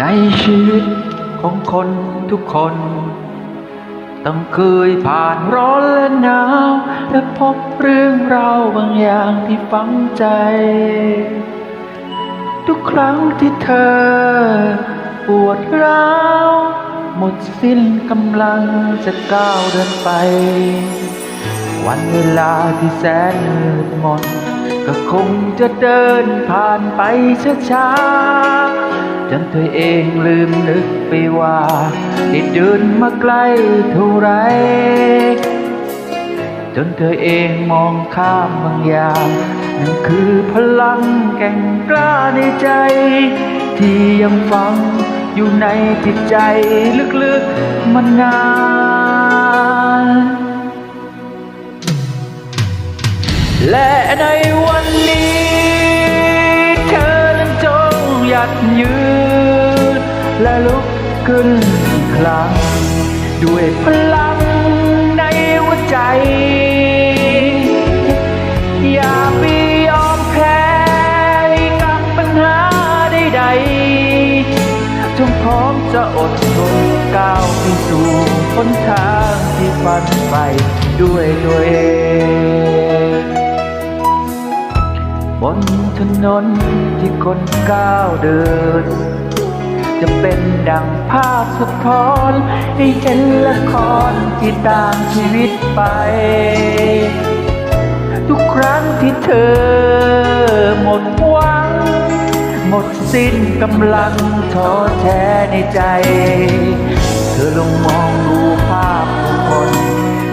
ในชีวิตของคนทุกคน ต้องเคยผ่านร้อนและหนาว และพบเรื่องราวบางอย่างที่ฝังใจ ทุกครั้งที่เธอ ปวดร้าว หมดสิ้นกำลังจะก้าวเดินไป วันเวลาที่แสนมืดมนก็คงจะเดินผ่านไปช้าๆ จนเธอเองลืมนึกไปว่าได้เดินมาไกลเท่าไร จนเธอเองมองข้ามบางอย่างนั่นคือพลังแก่งกล้าในใจ ที่ยังฝังอยู่ในจิตใจลึกๆมานานและในวันนี้ เธอนั้นจงหยัดยืน และลุกขึ้นครั้งด้วยพลังในหัวใจ อย่าไปยอมแพ้กับปัญหาใดๆจงพร้อมจะอดทนก้าวไปสู่หนทางที่ฝันไปด้วยตัวเองบนถนนที่คนก้าวเดิน จะเป็นดังภาพสะท้อน ให้เห็นละครที่ตางชีวิตไป ทุกครั้งที่เธอหมดหวัง หมดสิ้นกำลังท้อแท้ในใจ เธอลงมองดูภาพของคน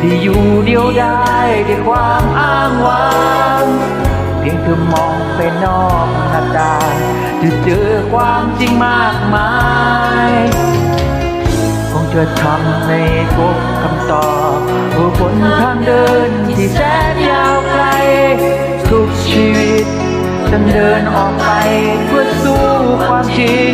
ที่อยู่เดียวได้ด้วยความอ้างว้าง เพียงเธอมองไปนอกหน้าตา จะเจอความจริงมากมาย คงจะทำให้พบคำตอบบนทางเดินที่แสนยาวไกล ทุกชีวิตจะเดินออกไปเพื่อสู้ความจริง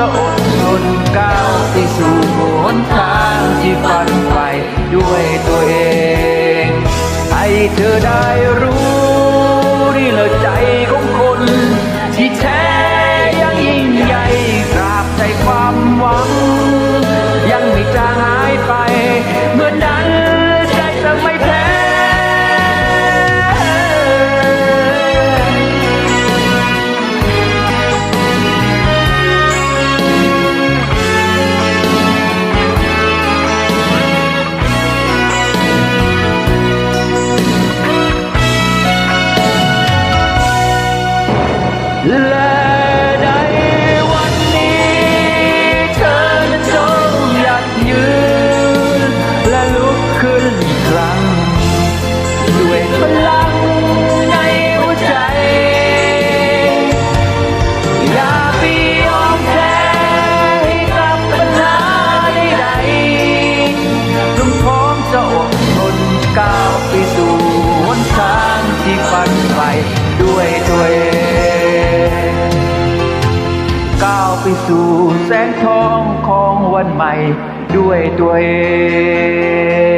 จะอดทนก้าวไปสู่หนทางที่ฝันไปด้วยตัวเอง ให้เธอได้รู้นี่เลยใจของ แสู่แสงทองของวันใหม่ด้วยตัวเอง